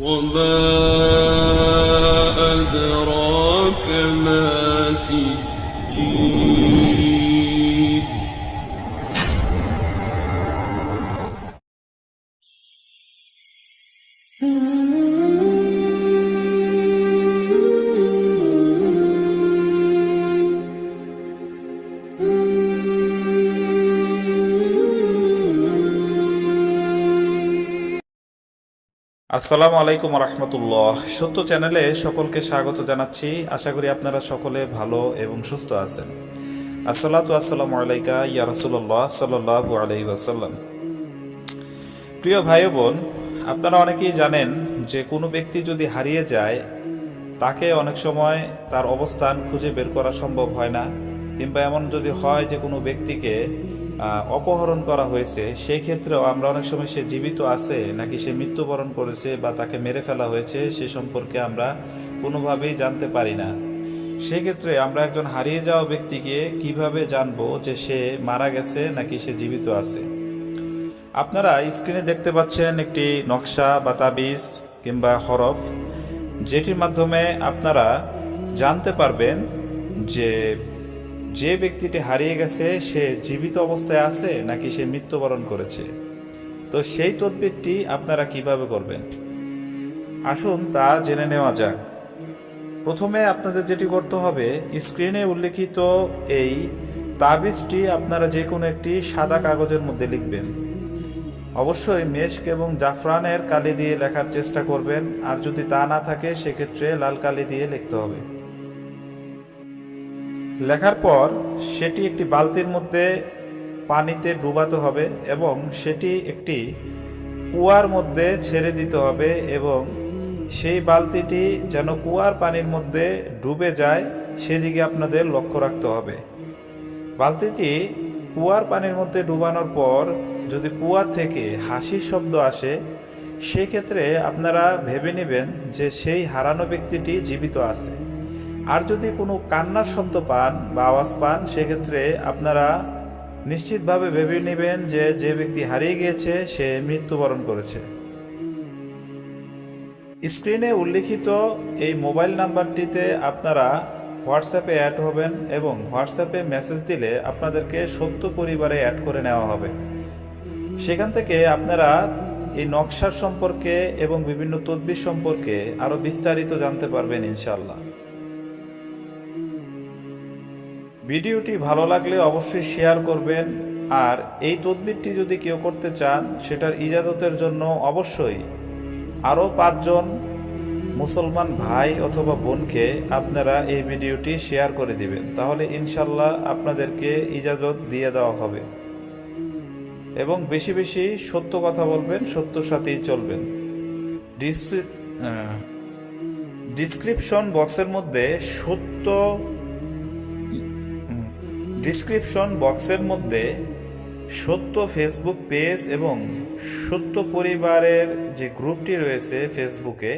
وما أدراك ما سجين. আসসালামু আলাইকুম রহমতুল্লাহ সত্য চ্যানেলে সকলকে স্বাগত জানাচ্ছি। আশা করি আপনারা সকলে ভালো এবং সুস্থ আছেন। আসসালাতু আসসালামু আলাইকা ইয়া রাসূলুল্লাহ সাল্লাল্লাহু আলাইহি ওয়াসাল্লাম। প্রিয় ভাই বোন আপনারা অনেকেই জানেন যে কোনো ব্যক্তি যদি হারিয়ে যায়, তাকে অনেক সময় তার অবস্থান খুঁজে বের করা সম্ভব হয় না, কিংবা এমন যদি হয় যে কোনো ব্যক্তিকে অপহরণ করা হয়েছে, সেই ক্ষেত্রেও আমরা অনেক সময় সে জীবিত আছে নাকি সে মৃত্যুবরণ করেছে বা তাকে মেরে ফেলা হয়েছে, সে সম্পর্কে আমরা কোনোভাবেই জানতে পারি না। সেক্ষেত্রে আমরা একজন হারিয়ে যাওয়া ব্যক্তিকে কীভাবে জানব যে সে মারা গেছে নাকি সে জীবিত আছে? আপনারা স্ক্রিনে দেখতে পাচ্ছেন একটি নকশা বা তাবিজ কিংবা হরফ, যেটির মাধ্যমে আপনারা জানতে পারবেন যে যে ব্যক্তিটি হারিয়ে গেছে, সে জীবিত অবস্থায় আছে নাকি সে মৃত্যুবরণ করেছে? তো সেই তদবিরটি আপনারা কীভাবে করবেন? আসুন তা জেনে নেওয়া যাক। প্রথমে আপনাদের যেটি করতে হবে, স্ক্রিনে উল্লেখিত এই তাবিজটি আপনারা যে কোনো একটি সাদা কাগজের মধ্যে লিখবেন। অবশ্যই মেশক এবং জাফরানের কালি দিয়ে লেখার চেষ্টা করবেন, আর যদি তা না থাকে, সেক্ষেত্রে লাল কালি দিয়ে লিখতে হবে। লেখার পর সেটি একটি বালতির মধ্যে পানিতে ডুবাতে হবে এবং সেটি একটি কুয়ার মধ্যে ছেড়ে দিতে হবে এবং সেই বালতিটি যেন কুয়ার পানির মধ্যে ডুবে যায়, সেদিকে আপনাদের লক্ষ্য রাখতে হবে। বালতিটি কুয়ার পানির মধ্যে ডুবানোর পর যদি কুয়া থেকে হাসির শব্দ আসে, সেক্ষেত্রে আপনারা ভেবে নেবেন যে সেই হারানো ব্যক্তিটি জীবিত আছে। আর যদি কোনো কান্নার শব্দ পান বা আওয়াজ পান, সেক্ষেত্রে আপনারা নিশ্চিতভাবে ভেবে নেবেন যে যে ব্যক্তি হারিয়ে গিয়েছে, সে মৃত্যুবরণ করেছে। স্ক্রিনে উল্লিখিত এই মোবাইল নাম্বারটিতে আপনারা হোয়াটসঅ্যাপে অ্যাড হবেন এবং হোয়াটসঅ্যাপে মেসেজ দিলে আপনাদেরকে সত্য পরিবারে অ্যাড করে নেওয়া হবে। সেখান থেকে আপনারা এই নকশার সম্পর্কে এবং বিভিন্ন তদবির সম্পর্কে আরও বিস্তারিত জানতে পারবেন ইনশাল্লাহ ভিডিওটি ভালো লাগলে অবশ্যই শেয়ার করবেন, আর এই তদবিরটি যদি কেউ করতে চান, সেটার ইজাজতের জন্য অবশ্যই আরও পাঁচজন মুসলমান ভাই অথবা বোনকে আপনারা এই ভিডিওটি শেয়ার করে দিবেন। তাহলে ইনশাল্লাহ আপনাদেরকে ইজাজত দিয়ে দেওয়া হবে। এবং বেশি বেশি সত্য কথা বলবেন সত্যর সাথেই চলবেন। ডিসক্রি- ডিসক্রিপশন বক্সের মধ্যে সত্য ডিসক্রিপশন বক্সের মধ্যে সত্য ফেসবুক পেজ এবং সত্য পরিবারের যে গ্রুপটি রয়েছে ফেসবুকে